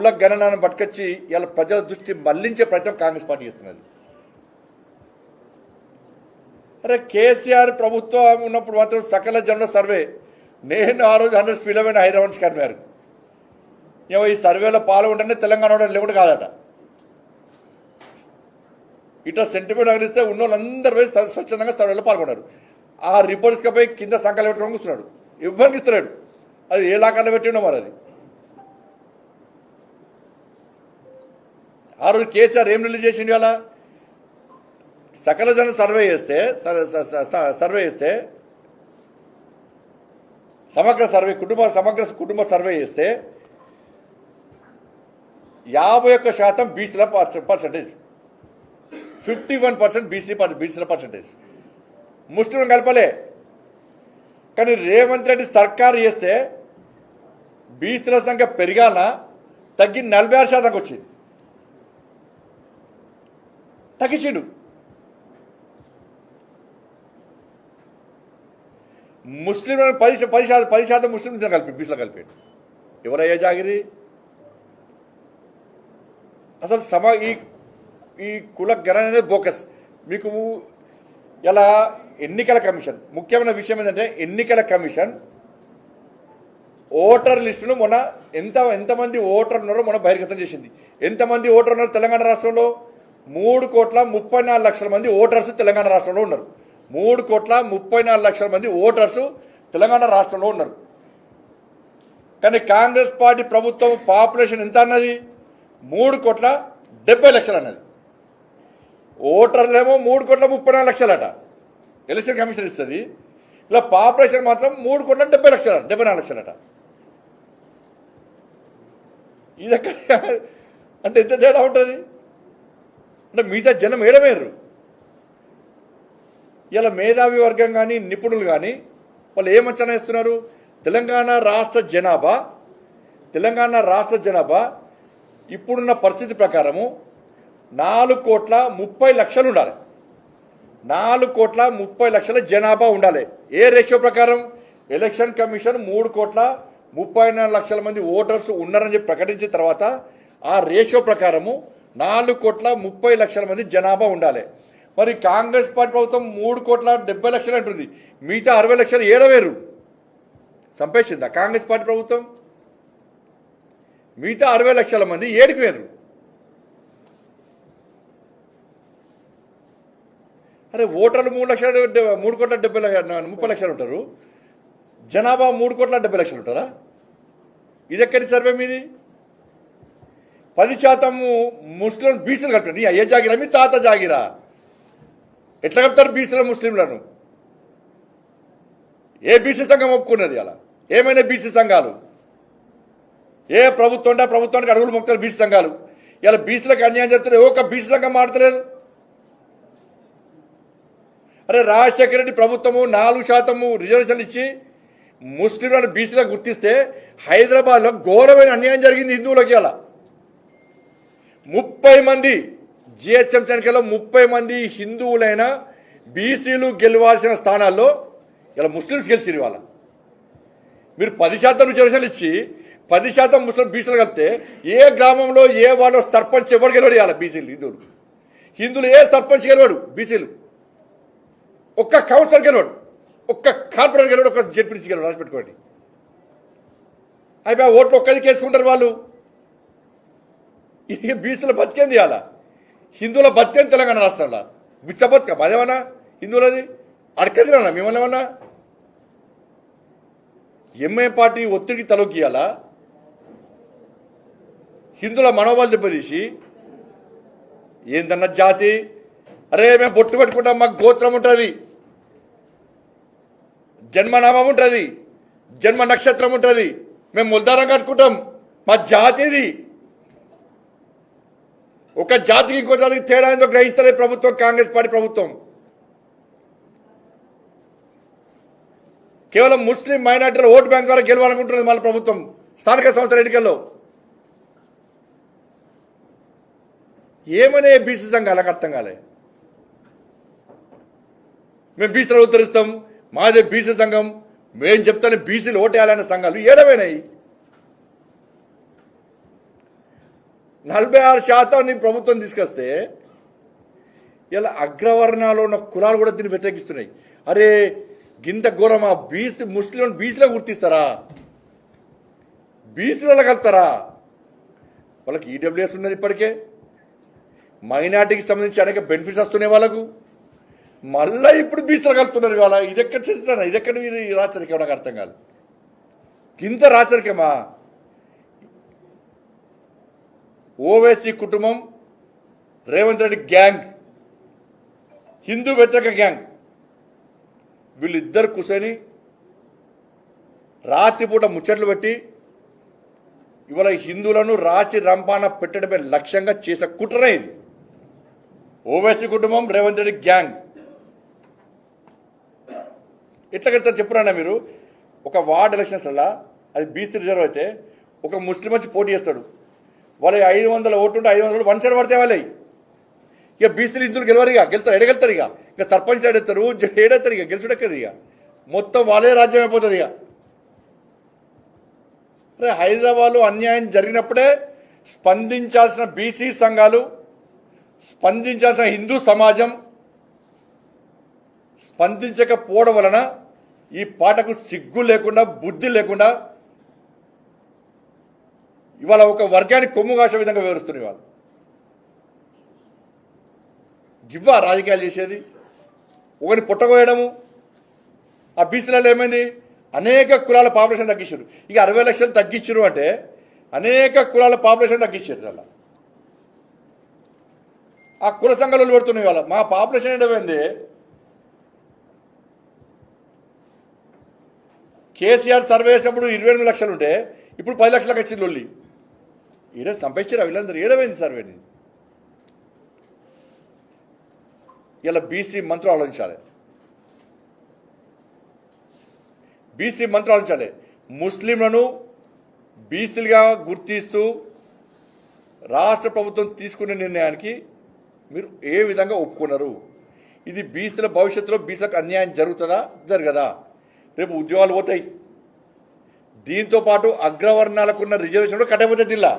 కుల గణనాన్ని పట్టుకొచ్చి ఇలా ప్రజల దృష్టి మళ్ళించే ప్రయత్నం కాంగ్రెస్ పార్టీ చేస్తున్నది. అరే కేసీఆర్ ప్రభుత్వం ఉన్నప్పుడు మాత్రం సకల జనుల సర్వే. నేను ఆ రోజు హండ్రెడ్ స్పీడ్ అయిన హైదరాబాద్ కన్వేరు ఏమో ఈ సర్వేలో పాల్గొంటేనే తెలంగాణ వాడు లేకుండా కాదట. ఇట్లా సెంటిమెంట్ అగిలిస్తే ఉన్న వాళ్ళందరూ పోయి స్వచ్ఛందంగా సర్వేలో పాల్గొన్నారు. ఆ రిపోర్ట్స్కి పోయి కింద సంఖ్యలు పెట్టడం కూర్చున్నాడు. ఎవరికి ఇస్తున్నాడు అది ఏ లాకాల్లో పెట్టిండో మరి అది. ఆ రోజు కేసీఆర్ ఏం రిలీజ్ చేసిండు అలా సకల జన సర్వే చేస్తే సర్వే చేస్తే సమగ్ర సర్వే కుటుంబ సమగ్ర కుటుంబ సర్వే చేస్తే యాభై ఒక్క శాతం బీసీల percentage. Fifty one percent BC బీసీల పర్సంటేజ్. ముస్లిం కలపలే. కానీ రేవంత్ రెడ్డి సర్కారు చేస్తే బీసీల సంఖ్య పెరిగాల తగ్గి నలభై ఆరు శాతంకి వచ్చింది. తగ్గించిండు. ముస్లింలను పది పది శాతం పది శాతం ముస్లింలు కలిపి బీసీలో కలిపాడు ఎవరయ్యా జాగిరి? అసలు సమ ఈ ఈ కుల గణన అనేది బోకస్ మీకు ఇలా ఎన్నికల కమిషన్ ముఖ్యమైన విషయం ఏంటంటే ఎన్నికల కమిషన్ ఓటర్ లిస్టును మొన్న ఎంత ఎంతమంది ఓటర్ ఉన్నారో మొన్న బహిర్గతం చేసింది. ఎంతమంది ఓటర్ ఉన్నారు తెలంగాణ రాష్ట్రంలో? మూడు కోట్ల ముప్పై నాలుగు లక్షల మంది ఓటర్స్ తెలంగాణ రాష్ట్రంలో ఉన్నారు. మూడు కోట్ల ముప్పై నాలుగు లక్షల మంది ఓటర్స్ తెలంగాణ రాష్ట్రంలో ఉన్నారు. కానీ కాంగ్రెస్ పార్టీ ప్రభుత్వం పాపులేషన్ ఎంత అన్నది? మూడు కోట్ల డెబ్బై లక్షలు అన్నది. ఓటర్లేమో మూడు కోట్ల ముప్పై నాలుగు లక్షలట. ఎలక్షన్ కమిషన్ ఇస్తుంది. ఇలా పాపులేషన్ మాత్రం మూడు కోట్ల డెబ్బై లక్షల డెబ్బై నాలుగు లక్షలట. ఇది అంటే ఎంత తేడా ఉంటుంది? అంటే మిగతా జనం ఏడమేరు ఇలా మేధావి వర్గం కానీ నిపుణులు కానీ వాళ్ళు ఏమంచనా ఇస్తున్నారు వేస్తున్నారు? తెలంగాణ రాష్ట్ర జనాభా తెలంగాణ రాష్ట్ర జనాభా ఇప్పుడున్న పరిస్థితి ప్రకారము నాలుగు కోట్ల ముప్పై లక్షలు ఉండాలి. నాలుగు కోట్ల ముప్పై లక్షల జనాభా ఉండాలి. ఏ రేషియో ప్రకారం? ఎలక్షన్ కమిషన్ మూడు కోట్ల ముప్పై లక్షల మంది ఓటర్స్ ఉన్నారని చెప్పి ప్రకటించిన తర్వాత ఆ రేషియో ప్రకారము నాలుగు కోట్ల ముప్పై లక్షల మంది జనాభా ఉండాలి. మరి కాంగ్రెస్ పార్టీ ప్రభుత్వం మూడు కోట్ల డెబ్బై లక్షలు అంటుంది. మిగతా అరవై లక్షలు ఏడవేరు. చంపేసిందా కాంగ్రెస్ పార్టీ ప్రభుత్వం? మిగతా అరవై లక్షల మంది ఏడుకు వేరు అరే ఓటర్లు మూడు లక్షల మూడు కోట్ల డెబ్బై లక్ష ముప్పై లక్షలు ఉంటారు. జనాభా మూడు కోట్ల డెబ్బై లక్షలు ఉంటారా? ఇది ఎక్కడి సర్వే మీది? పది శాతము ముస్లింలను బీసీలు కలిపారు అయ్యే జాగిరా? మీ తాత జాగిరా? ఎట్లా కలుపుతారు బీసీల ముస్లింలను? ఏ బీసీ సంఘం ఒప్పుకున్నది అలా? ఏమైనా బీసీ సంఘాలు? ఏ ప్రభుత్వం అంటే ఆ ప్రభుత్వానికి అడుగులు మొక్కుతారు బీసీ సంఘాలు? ఇలా బీసీలకు అన్యాయం చేస్తారు ఏ ఒక్క బీసీ సంఘం మాడతలేదు అరే రాజశేఖర రెడ్డి ప్రభుత్వము నాలుగు శాతము రిజర్వేషన్ ఇచ్చి ముస్లింలను బీసీలకు గుర్తిస్తే హైదరాబాద్లో ఘోరమైన అన్యాయం జరిగింది హిందువులకి అలా. ముప్పై మంది జిహెచ్ఎం ఎన్నికల్లో ముప్పై మంది హిందువులైన బీసీలు గెలవాల్సిన స్థానాల్లో ఇలా ముస్లిమ్స్ గెలిచిరు ఇవాళ. మీరు పది శాతం రిజర్వేషన్లు ఇచ్చి పది శాతం ముస్లిం బీసీలు కలిపితే ఏ గ్రామంలో ఏ వాళ్ళు సర్పంచ్ ఎవరు గెలవడు ఇవాళ బీసీలు హిందువులు? హిందువులు ఏ సర్పంచ్ గెలవాడు? బీసీలు. ఒక్క కౌన్సిలర్ గెలవాడు ఒక్క కార్పొరేటర్ గెలవాడు ఒక్క జడ్పీసీ గెలవాడు. రాసి పెట్టుకోండి. అయిపోయి ఓట్లు ఒక్కది కేసుకుంటారు వాళ్ళు. ఈ బీసీల బతికేంది ఇవాళ? హిందువుల బతికేంది తెలంగాణ రాష్ట్రంలో? బిచ్చ బతుక అదేమన్నా హిందువులది? అడకదిరన్నా మిమ్మల్ని ఏమన్నా? ఎంఏ పార్టీ ఒత్తిడికి తలొక్కియాలా హిందువుల మనోబలు దెబ్బతీసి? ఏందన్న జాతి? అరే మేము బొట్టు పెట్టుకుంటాం మాకు గోత్రం ఉంటుంది. జన్మనామం ఉంటుంది. జన్మ నక్షత్రం ఉంటుంది. మేము ముల్దారం కట్టుకుంటాం. మా జాతి ఇది ఒక జాతికి ఇంకో జాతికి తేడా ఏందో గ్రహిస్తలేదు ప్రభుత్వం కాంగ్రెస్ పార్టీ ప్రభుత్వం. కేవలం ముస్లిం మైనార్టీల ఓటు బ్యాంక్ ద్వారా గెలవాలనుకుంటున్నది మన ప్రభుత్వం స్థానిక సంస్థల ఎన్నికల్లో. ఏమనే బీసీ సంఘాలకు అర్థం కాలే. మేము బీసీలో ఉత్తరిస్తాం మాదే బీసీ సంఘం మేము చెప్తానే బీసీలు ఓటేయాలనే సంఘాలు ఏడమైనాయి నలభై ఆరు శాతం ప్రభుత్వం తీసుకొస్తే ఇలా అగ్రవర్ణాలు ఉన్న కులాలు కూడా దీన్ని వ్యతిరేకిస్తున్నాయి. అరే గింత ఘోరం ఆ బీసీ ముస్లిం బీసీలో గుర్తిస్తారా? బీసీలలో కలుపుతారా? వాళ్ళకి ఈడబ్ల్యూఎస్ ఉన్నది ఇప్పటికే. మైనార్టీకి సంబంధించి అనేక బెనిఫిట్స్ వస్తున్నాయి వాళ్ళకు. మళ్ళా ఇప్పుడు బీసీలు కలుపుతున్నారు ఇవాళ. ఇది ఎక్కడ చరిత్ర? ఇది ఎక్కడ మీరు ఈ రాచరికం? నాకు అర్థం కాదు. గింత రాచరికమా? ఓవైసీ కుటుంబం రేవంత్ రెడ్డి గ్యాంగ్ హిందూ వ్యతిరేక గ్యాంగ్. వీళ్ళిద్దరు కూర్చొని రాత్రిపూట ముచ్చట్లు పెట్టి ఇవాళ హిందువులను రాచి రంపాన పెట్టడమే లక్ష్యంగా చేసే కుట్రనే ఇది. ఓవైసీ కుటుంబం రేవంత్ రెడ్డి గ్యాంగ్. ఎట్లా కడతారు చెప్పురానా మీరు? ఒక వార్డ్ ఎలక్షన్స్లలో అది బీసీ రిజర్వ్ అయితే ఒక ముస్లిం వచ్చి పోటీ చేస్తాడు. వాళ్ళ ఐదు వందల ఓటుంటే ఐదు వందలు వన్ సైడ్ పడితే వాళ్ళవి ఇక బీసీలు ఇందులో గెలవరు ఇక. గెలుతారు ఎడగెళ్తారు ఇక. ఇక సర్పంచ్ ఏడెత్తారు ఏడెత్తారు ఇక. గెలిచుడెక్కదు ఇక. మొత్తం వాళ్ళే రాజ్యం అయిపోతుంది ఇక. అరే హైదరాబాద్లో అన్యాయం జరిగినప్పుడే స్పందించాల్సిన బీసీ సంఘాలు స్పందించాల్సిన హిందూ సమాజం స్పందించకపోవడం వలన ఈ పాటకు సిగ్గు లేకుండా బుద్ధి లేకుండా ఇవాళ ఒక వర్గానికి కొమ్ము కాసే విధంగా వివరిస్తున్నారు ఇవాళ. గివ్వా రాజకీయాలు చేసేది ఒకరిని పుట్టగోయడము ఆ బీసీలలో ఏమైంది? అనేక కులాల పాపులేషన్ తగ్గించారు. ఇక అరవై లక్షలు తగ్గించారు అంటే అనేక కులాల పాపులేషన్ తగ్గించారు అలా ఆ కుల సంఘాలు పెడుతున్నాయి వాళ్ళ మా పాపులేషన్ ఏమైంది? కేసీఆర్ సర్వే చేసినప్పుడు ఇరవై ఎనిమిది లక్షలు ఉంటే ఇప్పుడు పది లక్షలకు వచ్చింది లొల్లి ఈడ సంపాదించారు వీళ్ళందరూ. ఏడమైంది సర్వేని ఇలా బీసీ మంత్రులు ఆలోచించాలి బీసీ మంత్రులు ఆలోచించాలి ముస్లింలను బీసీలుగా గుర్తిస్తూ రాష్ట్ర ప్రభుత్వం తీసుకునే నిర్ణయానికి మీరు ఏ విధంగా ఒప్పుకున్నారు? ఇది బీసీల భవిష్యత్తులో బీసీలకు అన్యాయం జరుగుతుందా? జరగదా. రేపు ఉద్యోగాలు పోతాయి. దీంతో పాటు అగ్రవర్ణాలకు ఉన్న రిజర్వేషన్ కూడా కట్టబోతుంది జిల్లా.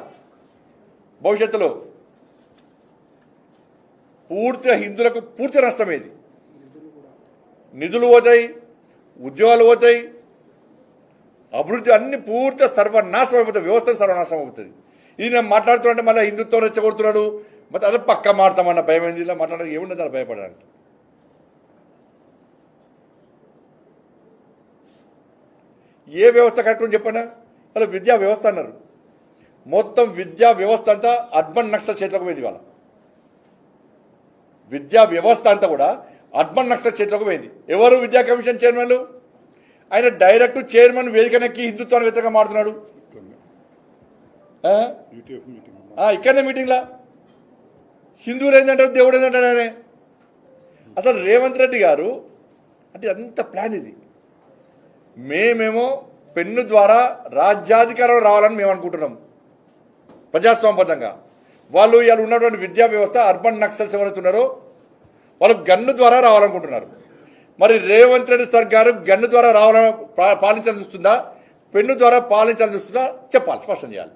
భవిష్యత్తులో పూర్తిగా హిందువులకు పూర్తి నష్టం ఇది నిధులు పోతాయి ఉద్యోగాలు పోతాయి అభివృద్ధి అన్ని పూర్తిగా సర్వనాశనం అయిపోతుంది వ్యవస్థ సర్వనాశనం అవుతుంది ఇది నేను మాట్లాడుతుంటే మళ్ళీ హిందుత్వం రెచ్చగొడుతున్నాడు. మరి అదే పక్క మాడతామన్న భయం ఏంది? ఇలా మాట్లాడడానికి ఏముండదు అలా భయపడడానికి. ఏ వ్యవస్థ కరెక్ట్ చెప్పండి అలా విద్యా వ్యవస్థ అన్నారు. మొత్తం విద్యా వ్యవస్థ అంతా అర్బన్ నక్సల్ చేతులకు పోయింది ఇవాళ. విద్యా వ్యవస్థ అంతా కూడా అర్బన్ నక్సల్ చేతులకు పోయింది. ఎవరు విద్యా కమిషన్ చైర్మన్లు? ఆయన డైరెక్ట్ చైర్మన్ వేదికనెక్కి హిందుత్వాన్ని వ్యతిరేకంగా మాడుతున్నాడు ఇక్కడనే మీటింగ్లా? హిందువులు ఏంటంటారు దేవుడు ఏంటంటాడు ఆయన? అసలు రేవంత్ రెడ్డి గారు అంటే అంత ప్లాన్ ఇది? మేమేమో పెన్ను ద్వారా రాజ్యాధికారం రావాలని మేము అనుకుంటున్నాం. ప్రజాస్వామ్యబద్ధంగా. వాళ్ళు ఇవాళ ఉన్నటువంటి విద్యా వ్యవస్థ అర్బన్ నక్సల్స్ ఎవరైతున్నారో వాళ్ళు గన్ను ద్వారా రావాలనుకుంటున్నారు. మరి రేవంత్ రెడ్డి సర్కారు గన్ను ద్వారా రావాలని పా- చూస్తుందా? పెన్ను ద్వారా పాలించాలని చూస్తుందా? చెప్పాలి స్పష్టం చేయాలి.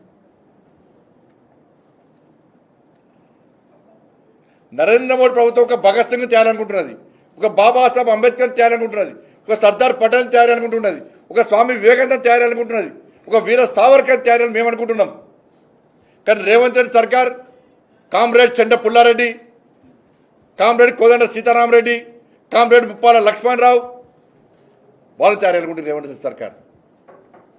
నరేంద్ర మోడీ ప్రభుత్వం ఒక భగత్ సింగ్ తేయాలనుకుంటున్నది. ఒక బాబాసాహెబ్ అంబేద్కర్ తేయాలనుకుంటున్నది. ఒక సర్దార్ పటేల్ తయారనుకుంటున్నది ఒక స్వామి వివేకానంద తయారనుకుంటున్నది ఒక వీర సావర్కర్ తయారని మేము అనుకుంటున్నాం కానీ రేవంత్ రెడ్డి సర్కార్ comrade Chenda Pullareddy comrade Kodanda Sitaramareddy comrade Muppala Lakshmanarao వాళ్ళు తయారనుకుంటుంది రేవంత్ రెడ్డి సర్కార్.